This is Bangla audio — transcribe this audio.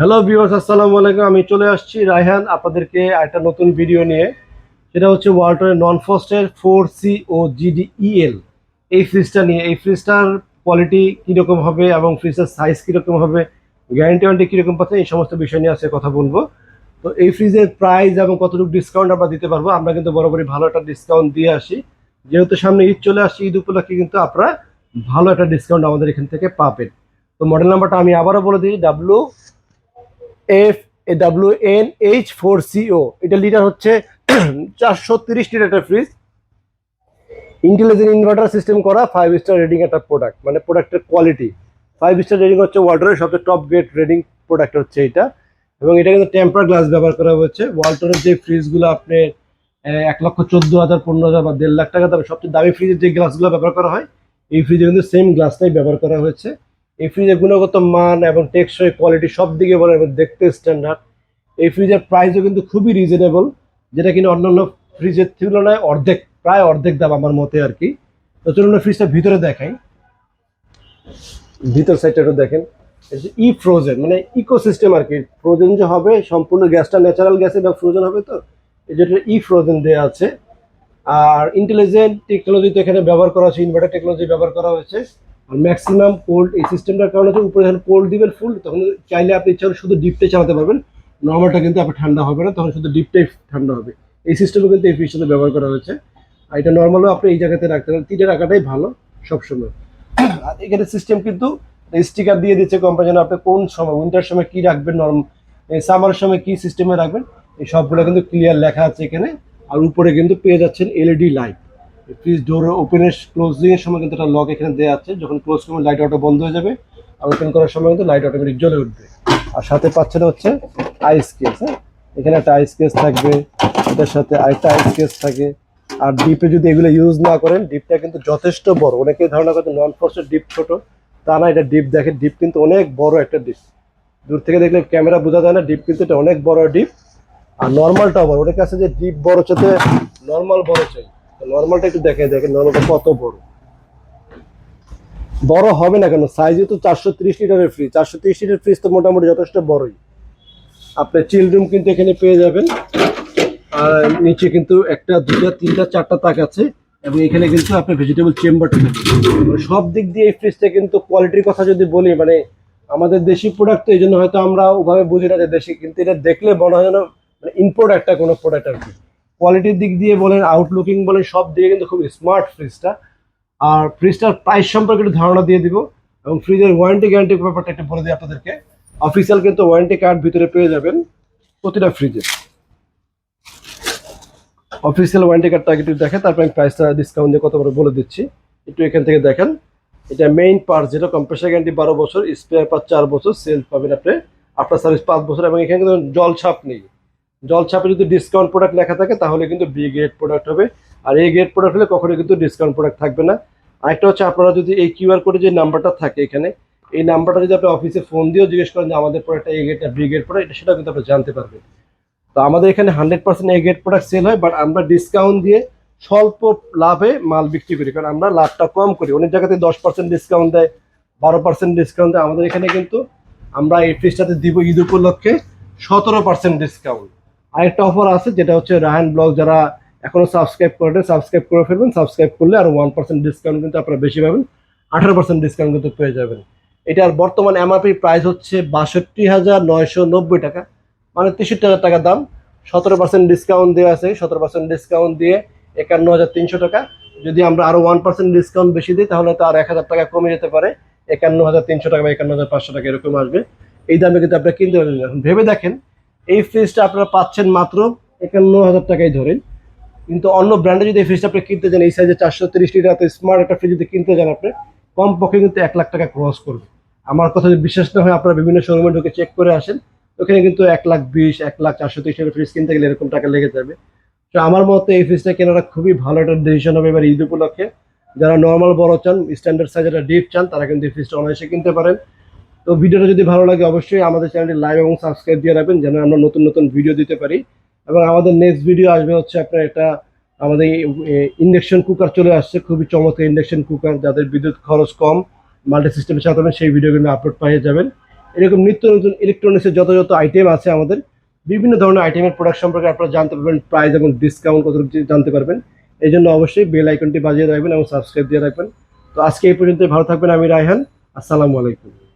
হ্যালো ভিউয়ার্স আসসালামু আলাইকুম। আমি চলে আসছি রায়হান আপনাদেরকে একটা নতুন ভিডিও নিয়ে। সেটা হচ্ছে ওয়াল্টনের নন ফস্টের ফোর সি ও জিডিইএল এই ফ্রিজটা নিয়ে, এই ফ্রিজটার কোয়ালিটি কীরকম হবে এবং ফ্রিজের সাইজ কীরকম হবে গ্যারান্টি ওয়ারেন্টি কীরকম পাচ্ছে, এই সমস্ত বিষয় নিয়ে আজকে কথা বলব। তো এই ফ্রিজের প্রাইস এবং কতটুকু ডিসকাউন্ট আমরা দিতে পারব, আমরা কিন্তু বরাবরই ভালো একটা ডিসকাউন্ট দিয়ে আসি। যেহেতু সামনে ঈদ চলে আসছে, ঈদ উপলক্ষে কিন্তু আপনারা ভালো একটা ডিসকাউন্ট আমাদের এখান থেকে পাবেন। তো মডেল নাম্বারটা আমি আবারও বলে দিই W F W N H four CO এটা লিটার হচ্ছে চারশো তিরিশ litre fridge intelligent inverter system করা ফাইভ স্টার রেটিং একটা প্রোডাক্ট মানে প্রোডাক্টের কোয়ালিটি ফাইভ স্টার রেটিং হচ্ছে ওয়াটারের সবচেয়ে টপ গ্রেড রেটিং প্রোডাক্ট হচ্ছে এটা। এবং এটা কিন্তু টেম্পার গ্লাস ব্যবহার করা হয়েছে। ওয়াল্টনের যে ফ্রিজগুলো আপনি এক লক্ষ চোদ্দ হাজার, পনেরো হাজার বা দেড় লাখ টাকা দামে সবচেয়ে দামি ফ্রিজের যে গ্লাসগুলো ব্যবহার করা হয়, এই ফ্রিজে কিন্তু সেম গ্লাসটাই ব্যবহার করা হয়েছে। এই ফ্রিজের গুণগত মান এবং টেকসই কোয়ালিটি সব দিকে বলে এবং দেখতে স্ট্যান্ডার্ড এই ফ্রিজের প্রাইসও কিন্তু খুবই রিজনেবল যেটা কিনা অন্যান্য ফ্রিজের তুলনায় অর্ধেক, প্রায় অর্ধেক দাম আমার মতে আর কি। তো চলুন ফ্রিজটা ভিতরে দেখাই। ভিতর সাইডটা একটু দেখেন। ই ফ্রোজেন মানে ইকোসিস্টেম আর কি। ফ্রোজেন যে হবে, সম্পূর্ণ গ্যাসটা ন্যাচারাল গ্যাসে বা ফ্রোজেন হবে তো? এই যেটা ই ফ্রোজেন দেওয়া আছে। আর ইন্টেলিজেন্ট টেকনোলজি তো এখানে ব্যবহার করা হয়েছে ইনভার্টার টেকনোলজি ব্যবহার করা হয়েছে। আর ম্যাক্সিমাম কোল্ড এই সিস্টেমটার কারণে হচ্ছে উপরে যখন কোল্ড দিবেন ফুল তখন চাইলে আপনি ইচ্ছা শুধু ডিপটাই চালাতে পারবেন। নর্মালটা কিন্তু আপনার ঠান্ডা হবে না, তখন শুধু ডিপটাই ঠান্ডা হবে। এই সিস্টেমও কিন্তু এই ফ্রিজটাতে ব্যবহার করা হয়েছে। আর এটা নর্মালও আপনি এই জায়গাতে রাখতে পারেন। তিনটে রাখাটাই ভালো সবসময়। আর এখানে সিস্টেম কিন্তু স্টিকার দিয়ে দিচ্ছে কোম্পানি যেন আপনি কোন সময় উইন্টার সময় কি রাখবেন নর্ম সামার সময় কি সিস্টেমে রাখবেন, এই সবগুলো কিন্তু ক্লিয়ার লেখা আছে এখানে। আর উপরে কিন্তু পেয়ে যাচ্ছেন এলইডি লাইট ফ্রিজ ডোর ওপেনের ক্লোজিং এর সময় কিন্তু একটা লক এখানে দেওয়া আছে। যখন ক্লোজ করবেন লাইট অটো বন্ধ হয়ে যাবে। আর ওপেন করার সময় কিন্তু লাইট অটোমেটিক জ্বলে উঠবে। আর সাথে পাচ্ছেন হচ্ছে আইস কেস হ্যাঁ? এখানে একটা আইস কেস থাকবে, এটার সাথে আরেকটা আইস কেস থাকে। আর ডিপে যদি এগুলো ইউজ না করেন ডিপটা কিন্তু যথেষ্ট বড়। অনেকে ধারণা করতে নন ফোর্সের ডিপ ছোট। তা না, এটা ডিপ দেখে ডিপ কিন্তু অনেক বড় একটা ডিপ দূর থেকে দেখলে ক্যামেরা বোঝা যায় না ডিপ কিন্তু এটা অনেক বড় ডিপ আর নর্মালটাও বড় অনেকে আছে যে ডিপ বড় চাইতে নর্মাল বড় চাই। নর্মালটা একটু দেখে দেখেন নর্মালটা কত বড়। বড় হবে না কেন? সাইজে তো চারশো ত্রিশ লিটারের ফ্রিজ চারশো ত্রিশ লিটার ফ্রিজ তো মোটামুটি যথেষ্ট বড়ই। আপনার চিল রুম কিন্তু এখানে পেয়ে যাবেন। আর নিচে কিন্তু একটা দুটা তিনটা, চারটা তাক আছে। এবং এখানে কিন্তু আপনার ভেজিটেবল চেম্বারটা সব দিক দিয়ে এই ফ্রিজটা কিন্তু কোয়ালিটির কথা যদি বলি মানে আমাদের দেশি প্রোডাক্ট তো এই জন্য হয়তো আমরা ওভাবে বুঝি না যে দেশি, কিন্তু এটা দেখলে মনে হয় যেন মানে ইম্পোর্ট একটা কোনো প্রোডাক্ট আর কি। কোয়ালিটির দিক দিয়ে বলেন আউটলুকিং বলেন, সব দিকে কিন্তু খুব স্মার্ট ফ্রিজটা আর ফ্রিজটার প্রাইস সম্পর্কে একটু ধারণা দিয়ে দিব এবং ফ্রিজের ওয়ারেন্টি গ্যারান্টি ব্যাপারটা একটু বলে দিই আপনাদেরকে। অফিসিয়াল কিন্তু ওয়ারেন্টি কার্ড ভিতরে পেয়ে যাবেন প্রতিটা ফ্রিজে অফিসিয়াল ওয়ারেন্টি কার্ডটা আগে একটু দেখেন, তারপর আমি প্রাইসটা ডিসকাউন্ট দিয়ে কত করে বলে দিচ্ছি। একটু এখান থেকে দেখেন, এটা মেইন পার্ট যেটা কম্প্রেসার গ্যারান্টি বারো বছর স্পেয়ার পার্ট চার বছর সেল পাবেন আপনি। আফটার সার্ভিস পাঁচ বছর এবং এখানে কিন্তু জল ছাপ নেই। জল ছাপে যদি ডিসকাউন্ট প্রোডাক্ট লেখা থাকে, তাহলে কিন্তু বি গ্রেড প্রোডাক্ট হবে। আর এই গ্রেড প্রোডাক্ট হলে কখনোই কিন্তু ডিসকাউন্ট প্রোডাক্ট থাকবে না। আরেকটা হচ্ছে আপনারা যদি এই কিউআর কোডে যে নাম্বারটা থাকে এখানে, এই নাম্বারটা যদি আপনি অফিসে ফোন দিয়েও জিজ্ঞেস করেন যে আমাদের প্রোডাক্টটা এই গ্রেডটা বি গ্রেড প্রোডাক্ট সেটাও কিন্তু আপনি জানতে পারবেন। তো আমাদের এখানে হান্ড্রেড পার্সেন্ট এই গ্রেড প্রোডাক্ট সেল হয় বাট আমরা ডিসকাউন্ট দিয়ে স্বল্প লাভে মাল বিক্রি করি। কারণ আমরা লাভটা কম করি। অনেক জায়গাতে দশ পার্সেন্ট ডিসকাউন্ট দেয়, বারো পার্সেন্ট ডিসকাউন্ট দেয়। আমাদের এখানে কিন্তু আমরা এই ফ্রিজটাতে দিব ঈদ উপলক্ষে সতেরো পার্সেন্ট ডিসকাউন্ট আরেকটা অফার আছে, যেটা হচ্ছে রায়হান ব্লগ, যারা এখনও সাবস্ক্রাইব করেন সাবস্ক্রাইব করে ফেলবেন সাবস্ক্রাইব করলে আর ওয়ান পার্সেন্ট ডিসকাউন্ট কিন্তু আপনারা বেশি পাবেন, আঠারো পার্সেন্ট ডিসকাউন্ট কিন্তু পেয়ে যাবেন। এটার বর্তমান এমআরপি প্রাইস হচ্ছে বাষট্টি হাজার নয়শো নব্বই টাকা মানে তেষট্টি হাজার টাকা দাম। সতেরো পার্সেন্ট ডিসকাউন্ট দেওয়া আছে, সতেরো পার্সেন্ট ডিসকাউন্ট দিয়ে একান্ন হাজার তিনশো টাকা। যদি আমরা আরও ওয়ান পার্সেন্ট ডিসকাউন্ট বেশি দিই, তাহলে তো আর এক হাজার টাকা কমে যেতে পারে। একান্ন হাজার তিনশো টাকা বা একান্ন হাজার পাঁচশো টাকা এরকম আসবে। এই দামে কিন্তু আপনারা কিনতে পারেন এখন ভেবে দেখেন এই ফ্রিজটা আপনারা পাচ্ছেন মাত্র একান্ন হাজার টাকায় ধরেন কিন্তু অন্য ব্র্যান্ডে যদি এই ফ্রিজটা আপনি কিনতে যান এই সাইজে চারশো তিরিশ লিটার স্মার্ট একটা ফ্রিজ যদি কিনতে যান আপনি কম পক্ষে কিন্তু এক লাখ টাকা ক্রস করবে। আমার কথা যদি বিশ্বাস না হয়, আপনারা বিভিন্ন শোরুমে ঢুকে চেক করে আসেন। ওখানে কিন্তু এক লাখ বিশ, এক লাখ চারশো তিরিশ টাকা ফ্রিজ কিনতে গেলে এরকম টাকা লেগে যাবে। তো আমার মতে এই ফ্রিজটা কেনাটা খুবই ভালো একটা ডিসিশন হবে এবার ঈদ উপলক্ষে। যারা নর্মাল বড় চান স্ট্যান্ডার্ড সাইজের ডিপ চান, তারা কিন্তু এই ফ্রিজটা অনায়াসে কিনতে পারেন। তো ভিডিওটা যদি ভালো লাগে, অবশ্যই আমাদের চ্যানেলটি লাইভ এবং সাবস্ক্রাইব দিয়ে রাখবেন যেন আমরা নতুন নতুন ভিডিও দিতে পারি। এবং আমাদের নেক্সট ভিডিও আসবে হচ্ছে আপনার একটা আমাদের ইন্ডাকশন কুকার চলে আসছে। খুবই চমৎকার ইন্ডাকশন কুকার যাদের বিদ্যুৎ খরচ কম মাল্টি সিস্টেমের সাথে সেই ভিডিওগুলো আপলোড পেয়ে যাবেন। এরকম নিত্য নতুন ইলেকট্রনিক্সের যত যত আইটেম আছে আমাদের, বিভিন্ন ধরনের আইটেমের প্রোডাক্ট সম্পর্কে আপনারা জানতে পারবেন প্রাইস এবং ডিসকাউন্ট কত জানতে পারবেন। এই জন্য অবশ্যই বেল আইকনটি বাজিয়ে রাখবেন এবং সাবস্ক্রাইব দিয়ে রাখবেন। তো আজকে এই পর্যন্ত ভালো থাকবেন, আমি রায়হান। আসসালামু আলাইকুম।